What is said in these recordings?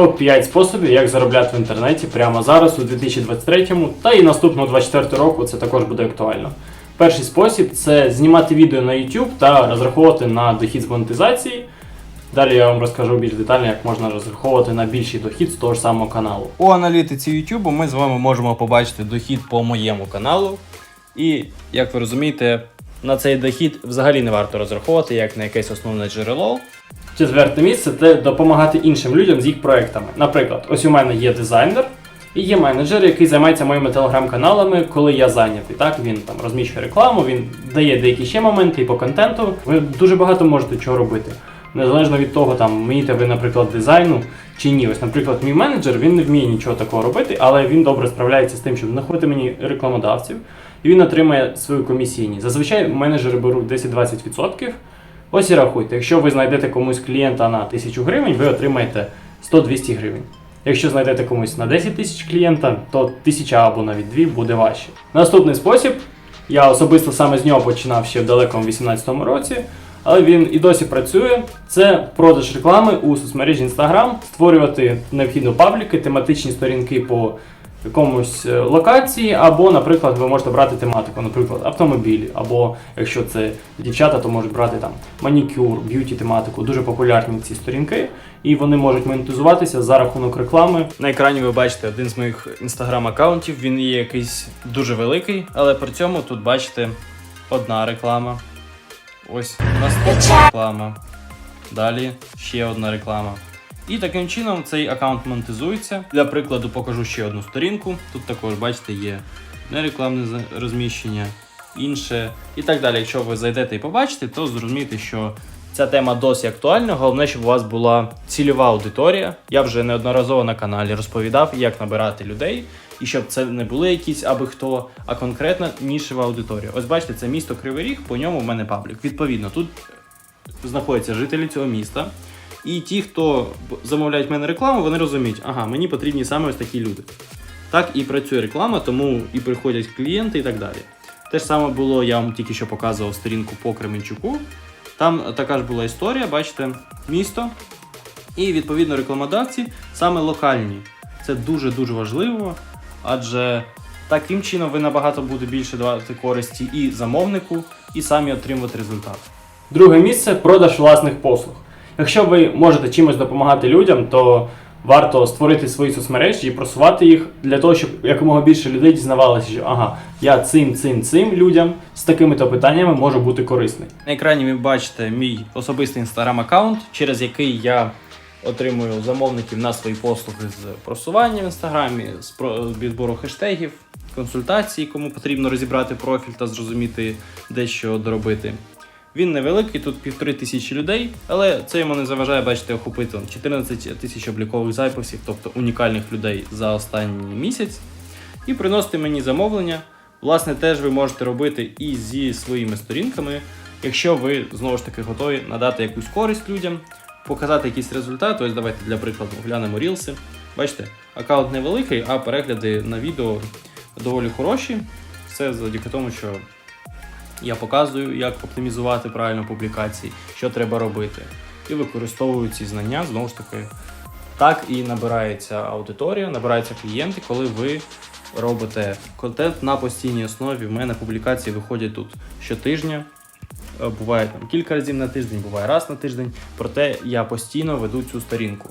Топ-5 способів, як заробляти в інтернеті прямо зараз, у 2023 та і наступного 24 року це також буде актуально. Перший спосіб це знімати відео на YouTube та розраховувати на дохід з монетизації. Далі я вам розкажу більш детально, як можна розраховувати на більший дохід з того ж самого каналу. У аналітиці YouTube ми з вами можемо побачити дохід по моєму каналу. І, як ви розумієте, на цей дохід взагалі не варто розраховувати як на якесь основне джерело. Четверте місце це допомагати іншим людям з їх проектами. Наприклад, ось у мене є дизайнер і є менеджер, який займається моїми телеграм-каналами, коли я зайнятий. Так він там розміщує рекламу, він дає деякі ще моменти і по контенту. Ви дуже багато можете чого робити. Незалежно від того, там вмієте ви, наприклад, дизайну чи ні. Ось, наприклад, мій менеджер він не вміє нічого такого робити, але він добре справляється з тим, щоб знаходити мені рекламодавців, і він отримає свою комісійні. Зазвичай менеджери беруть 10-20%. Ось і рахуйте, якщо ви знайдете комусь клієнта на 1000 гривень, ви отримаєте 100-200 гривень. Якщо знайдете комусь на 10 тисяч клієнта, то 1000 або навіть 2 буде важче. Наступний спосіб, я особисто саме з нього починав ще в далекому 18-му році, але він і досі працює. Це продаж реклами у соцмережі Instagram, створювати необхідно пабліки, тематичні сторінки по якомусь е, локації, або, наприклад, ви можете брати тематику, наприклад, автомобілі, або якщо це дівчата, то можуть брати там манікюр, б'юті тематику. Дуже популярні ці сторінки, і вони можуть монетизуватися за рахунок реклами. На екрані ви бачите один з моїх інстаграм-аккаунтів. Він є якийсь дуже великий, але при цьому тут бачите одна реклама. Ось наступна реклама. Далі ще одна реклама. І таким чином цей аккаунт монетизується. Для прикладу покажу ще одну сторінку. Тут також, бачите, є нерекламне розміщення, інше і так далі. Якщо ви зайдете і побачите, то зрозумієте, що ця тема досі актуальна. Головне, щоб у вас була цільова аудиторія. Я вже неодноразово на каналі розповідав, як набирати людей, і щоб це не були якісь аби хто, а конкретна нішева аудиторія. Ось бачите, це місто Кривий Ріг, по ньому в мене паблік. Відповідно, тут знаходяться жителі цього міста. І ті, хто замовляють в мене рекламу, вони розуміють, ага, мені потрібні саме ось такі люди. Так і працює реклама, тому і приходять клієнти і так далі. Те ж саме було, я вам тільки що показував сторінку по Кременчуку. Там така ж була історія, бачите, місто. І відповідно рекламодавці саме локальні. Це дуже-дуже важливо, адже таким чином ви набагато буде більше давати користі і замовнику, і самі отримувати результат. Друге місце продаж власних послуг. Якщо ви можете чимось допомагати людям, то варто створити свої соцмережі і просувати їх для того, щоб якомога більше людей дізнавалося, що ага, я цим, цим, цим людям з такими-то питаннями можу бути корисний. На екрані ви бачите мій особистий інстаграм-аккаунт, через який я отримую замовників на свої послуги з просування в інстаграмі, з відбору хештегів, консультацій, кому потрібно розібрати профіль та зрозуміти дещо доробити. Він невеликий, тут півтори тисячі людей, але це йому не заважає, бачите, охопити 14 тисяч облікових записів, тобто унікальних людей за останній місяць, і приносити мені замовлення. Власне, теж ви можете робити і зі своїми сторінками, якщо ви знову ж таки готові надати якусь користь людям, показати якісь результати. Ось давайте для прикладу глянемо рілси. Бачите, аккаунт невеликий, а перегляди на відео доволі хороші. Все завдяки тому, що я показую, як оптимізувати правильно публікації, що треба робити. І використовую ці знання знову ж таки. Так і набирається аудиторія, набираються клієнти, коли ви робите контент на постійній основі. В мене публікації виходять тут щотижня. Е, Буває там кілька разів на тиждень, буває раз на тиждень. Проте я постійно веду цю сторінку.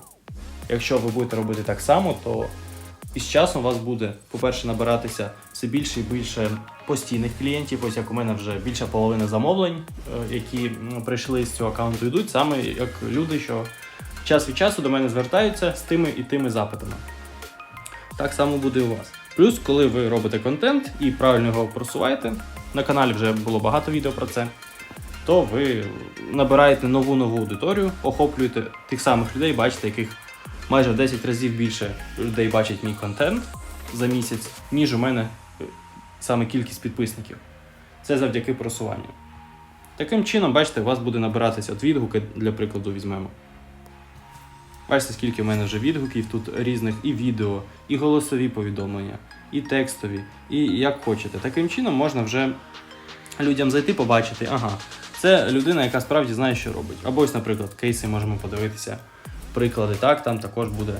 Якщо ви будете робити так само, то і з часом у вас буде, по-перше, набиратися все більше і більше постійних клієнтів. Ось як у мене вже більша половина замовлень, е, які прийшли з цього аккаунту, йдуть саме як люди, що час від часу до мене звертаються з тими і тими запитами. Так само буде і у вас. Плюс, коли ви робите контент і правильно його просуваєте, на каналі вже було багато відео про це, то ви набираєте нову нову аудиторію, охоплюєте тих самих людей, бачите, яких майже в 10 разів більше людей бачать мій контент за місяць, ніж у мене е, саме кількість підписників. Це завдяки просуванню. Таким чином, бачите, у вас буде набиратися от відгуки, для прикладу, візьмемо. Бачите, скільки в мене вже відгуків, тут різних і відео, і голосові повідомлення, і текстові, і як хочете. Таким чином можна вже людям зайти, побачити, ага, це людина, яка справді знає, що робить. Або ось, наприклад, кейси можемо подивитися, приклади, так, там також буде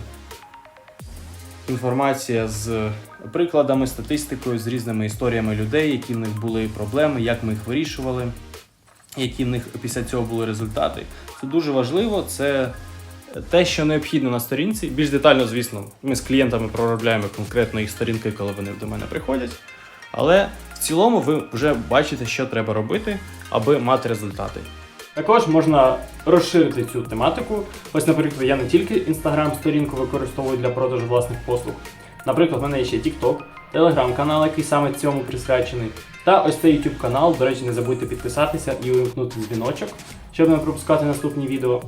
інформація з прикладами, статистикою, з різними історіями людей, які в них були проблеми, як ми їх вирішували, які в них після цього були результати. Це дуже важливо. Це те, що необхідно на сторінці. Більш детально, звісно, ми з клієнтами проробляємо конкретно їх сторінки, коли вони до мене приходять. Але в цілому ви вже бачите, що треба робити, аби мати результати. Також можна розширити цю тематику. Ось, наприклад, я не тільки Instagram сторінку використовую для продажу власних послуг. Наприклад, в мене є ще TikTok, Telegram канал, який саме цьому присвячений. Та ось цей YouTube канал. До речі, не забудьте підписатися і увімкнути дзвіночок, щоб не пропускати наступні відео.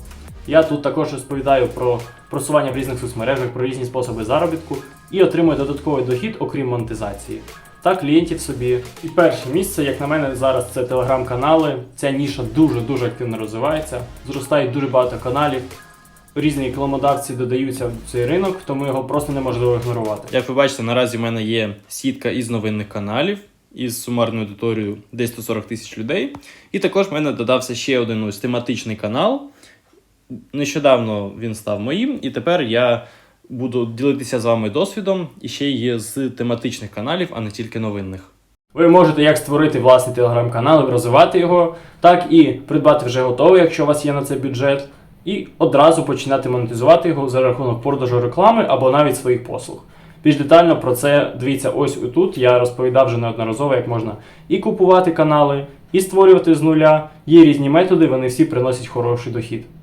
Я тут також розповідаю про просування в різних соцмережах, про різні способи заробітку і отримую додатковий дохід, окрім монетизації. Та клієнтів собі. І перше місце, як на мене, зараз це телеграм-канали. Ця ніша дуже-дуже активно розвивається. Зростає дуже багато каналів. Різні рекламодавці додаються в цей ринок, тому його просто неможливо ігнорувати. Як ви бачите, наразі в мене є сітка із новинних каналів із сумарною аудиторією десь 140 тисяч людей. І також в мене додався ще один ось тематичний канал. Нещодавно він став моїм, і тепер я буду ділитися з вами досвідом і ще й з тематичних каналів, а не тільки новинних. Ви можете як створити власний телеграм-канал і розвивати його, так і придбати вже готовий, якщо у вас є на це бюджет, і одразу починати монетизувати його за рахунок продажу реклами або навіть своїх послуг. Більш детально про це дивіться ось тут. Я розповідав вже неодноразово, як можна і купувати канали, і створювати з нуля. Є різні методи, вони всі приносять хороший дохід.